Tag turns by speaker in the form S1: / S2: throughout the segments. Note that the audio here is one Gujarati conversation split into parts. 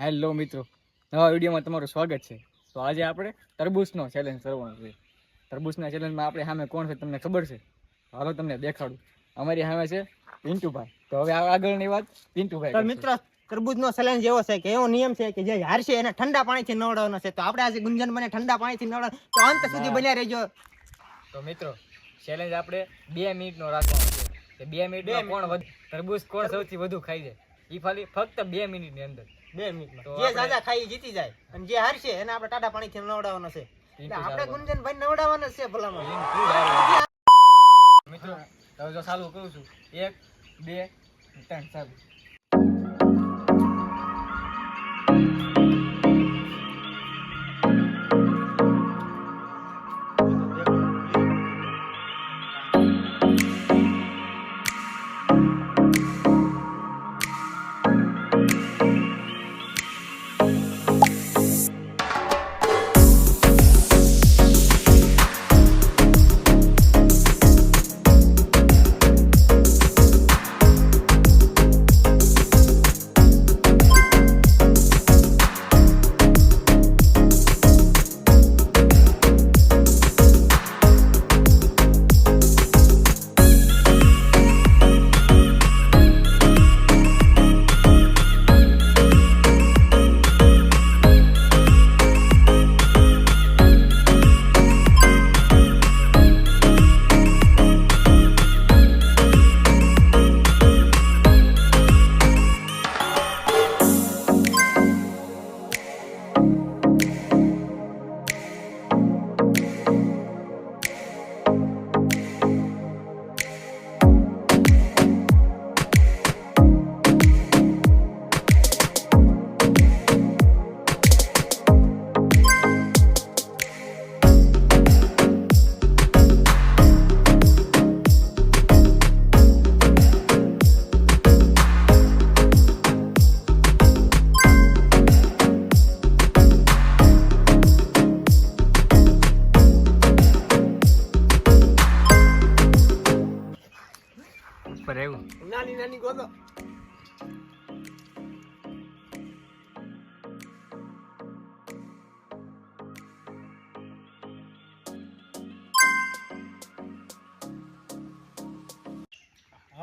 S1: હેલો મિત્રો. નવા વિડીયોમાં તમારું સ્વાગત છે. તો આજે આપણે તરબૂચનો ચેલેન્જ કરવાનો છે. તરબૂચના ચેલેન્જમાં આપણે સામે કોણ છે તમને ખબર છે? હાલો તમને દેખાડું. અમારી સામે છે પિન્ટુભાઈ. તો હવે આગળની વાત પિન્ટુભાઈ.
S2: મિત્રો તરબૂચનો ચેલેન્જ એવો છે કે એવો નિયમ છે કે જે હારશે એને ઠંડા પાણીથી નવડાવવાનો છે. તો આપણે આજે ગુંજન બને ઠંડા પાણીથી નવડાવ તો અંત સુધી. બન્યા રહેજો.
S1: તો મિત્રો ચેલેન્જ આપણે બે મિનિટનો રાખવાનો છે. કે બે મિનિટ. કોણ વધુ તરબૂચ કોણ સૌથી વધુ ખાઈ જાય? એ ખાલી ફક્ત બે મિનિટની અંદર.
S2: બે જે
S1: આપણે-
S2: ખાઈ જીતી જાય. અને જે હારશે એને આપણે ટાટા પાણીથી નવડાવવાનો છે. એટલે આપણે. ગુંજનભાઈ નવડાવવાનો છે ભલામાં
S1: મિત્રો હવે જો ચાલુ કરું છું. એક બે ત્રણ ચાલુ.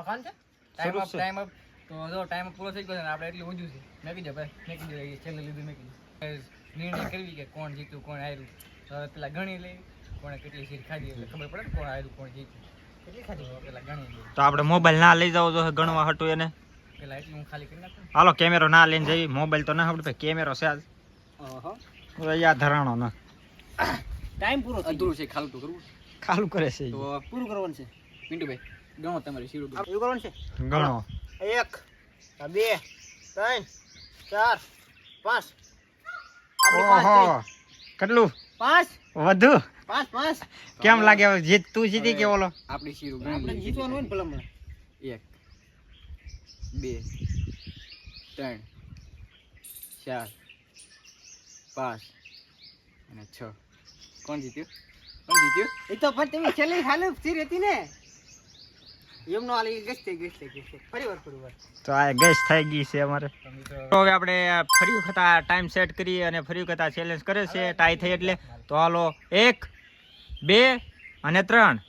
S2: હવે છે?
S1: ટાઈમ અપ ટાઈમ અપ તો જો ટાઈમ પૂરો થઈ ગયો છે ને આપણે એટલું ઊંધું છે. મેં કીધું ભાઈ મેં કીધું એ છેલ્લે લીધું મેં કીધું નિર્ણય કરવી કે કોણ જીત્યું કોણ હાર્યું. તો પેલા ગણી લઈ કોણે કેટલી સીટ ખાધી એટલે ખબર પડે કોણ હાર્યું કોણ જીત્યું.
S2: કેટલી ખાધી
S1: તો પેલા ગણી લઈ
S3: તો આપણે મોબાઈલ ના લઈ જાવ તો ગણવા હટું એને.
S1: પેલા એટલી હું ખાલી કરી નાખું.
S3: હાલો કેમેરો ના લઈને જઈ મોબાઈલ તો ના આપણે કેમેરો છે આજ.
S2: ઓહો
S3: યાદ ધરાણો ના.
S2: ટાઈમ પૂરો થઈ
S1: અધૂરું છે ખાલું તો કરવું.
S3: ખાલું કરે છે
S1: તો
S2: પૂરું કરવાનું છે.
S1: પિન્ટુભાઈ ગણો તમારી સીડું
S2: એવું કરવાનું છે?
S3: ગણો.
S2: એક બે ત્રણ ચાર પાંચ.
S3: ઓહો. કેટલું?
S2: પાંચ?
S3: વધુ?
S2: પાંચ પાંચ.
S3: કેમ લાગે? હવે જીત તું જીતી કે બોલો
S1: આપણી સીડું
S2: આપણે જીતવાનું હોય ને ભલામણ.
S1: એક બે ત્રણ ચાર પાંચ અને છ. કોણ જીત્યું? કોણ જીત્યું?
S2: એ તો પણ તમે છેલ્લી હાલ સ્થિર હતી ને.
S3: ટાઈમ સેટ કરી અને ફરી વખત ચેલેન્જ કરે છે ટાઈ થઈ એટલે. તો હાલો, એક, બે અને ત્રણ.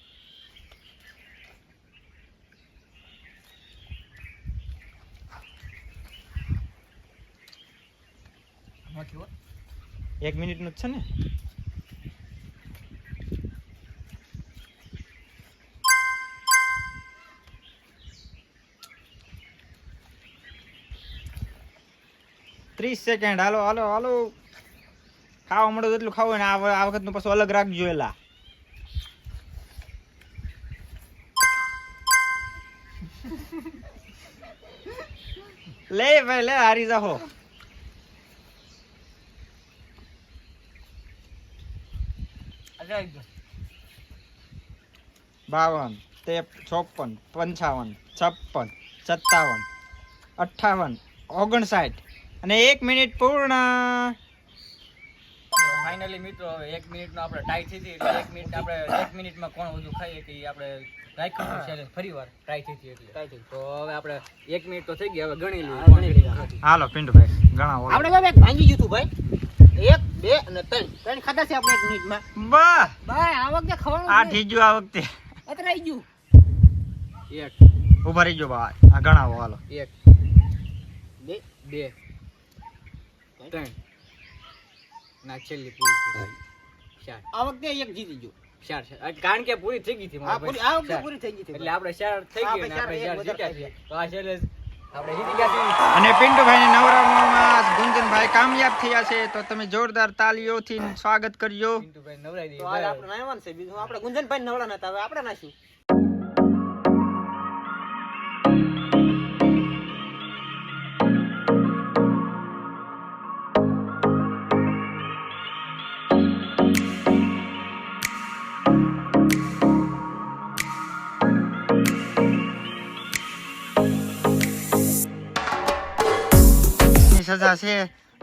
S3: એક મિનિટનું જ છે ને? ત્રીસ સેકન્ડ હાલો હાલો હાલો. ખાવા મળે એટલું ખાવું ને આ વખતનું પાછું અલગ રાખજો એલા. લે ભાઈ લે હારી જાહો. બાવન તે ચોપન પંચાવન છપ્પન સત્તાવન અઠ્ઠાવન ઓગણસાઠ અને એક મિનિટ પૂર્ણ.
S1: ફાઇનલી મિત્રો હવે એક મિનિટનો આપણે ટ્રાય થઈ હતી એટલે એક મિનિટ આપણે એક મિનિટમાં કોણ વધુ ખાઈએ કે આપણે રાખ્યું ચેલેન્જ ફરી વાર ટ્રાય થઈ હતી એટલે. તો હવે આપણે એક મિનિટ તો થઈ ગઈ હવે ગણી લઈએ. કોણ કેટલી
S3: હાલો પિંડભાઈ ઘણા ઓલા.
S2: આપણે બાબા એક ભાંગી ગયું ભાઈ. એક બે અને ત્રણ. ત્રણ ખાધા છે આપણે એક મિનિટમાં.
S3: વાહ
S2: ભાઈ આ વખતે
S3: આ
S2: ખવાનું
S3: થઈ ગયું આ વખતે.
S2: અતરાઈ ગયું.
S1: એક.
S3: ઊભા રહી ગયો ભાઈ આ ગણાવો હાલો.
S1: એક
S2: બે
S1: બે. ત્રણ. ના છેલ્લી પૂરી થઈ ચાર.
S2: આ વખતે એક જીતી ગયું.
S1: ચાર ચાર. કારણ કે પૂરી થઈ ગઈ હતી
S2: આ પૂરી આ વખતે પૂરી થઈ ગઈ હતી.
S1: એટલે આપણે ચાર થઈ ગઈ ને
S2: આપણે ચાર,
S1: આપણે ચાર
S2: એક વધારે
S1: જીત્યા
S2: થઈ
S1: તો આ challenge આપણે જીતી ગયા છીએ.
S3: અને પિન્ટુભાઈ નવરામાં ગુંજનભાઈ કામયાબ થયા છે. તો તમે જોરદાર તાલીઓથી સ્વાગત કરજો
S1: પિન્ટુભાઈ નવરાઈ દઈએ.
S2: તો આપણે નાયવાન છે. બીજું આપણે ગુંજનભાઈ નવરા નતા હવે આપણે નાખ્યું
S3: સજા છે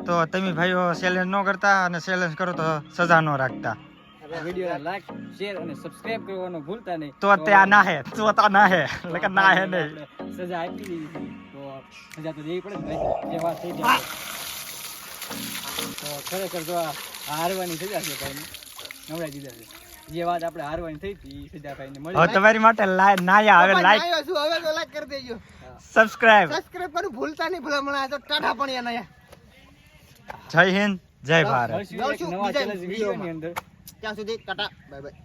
S3: તો તમે ભાઈઓ ચેલેન્જ ન કરતા અને ચેલેન્જ કરો તો સજા ન રાખતા.
S1: આ વિડીયોને like, share અને subscribe કરવાનું ભૂલતા નહીં.
S3: તો તે ના હે તો તા ના હે એટલે ના હે નહીં.
S1: સજા આપી દીધી તો સજા તો દેવી પડે જે વાત થઈ જાય. તો ખરેખર જો હારવાની સજા છે ભાઈને નવડાવી દીધા છે. જે વાત આપણે હારવાની થઈ હતી સજા ભાઈને મળી.
S3: તમારી માટે નાયા હવે લાઈક
S2: હવે તો લાઈક કરી દેજો.
S3: સબસ્ક્રાઇબ
S2: સબસ્ક્રાઇબ કરું ભૂલતા નહીં ભલામણ મને તો ટાટા પણ એના
S3: જય હિન્દ જય ભારત.
S2: બીજા.
S1: અંદર.
S2: ત્યાં સુધી ટાટા બાય બાય.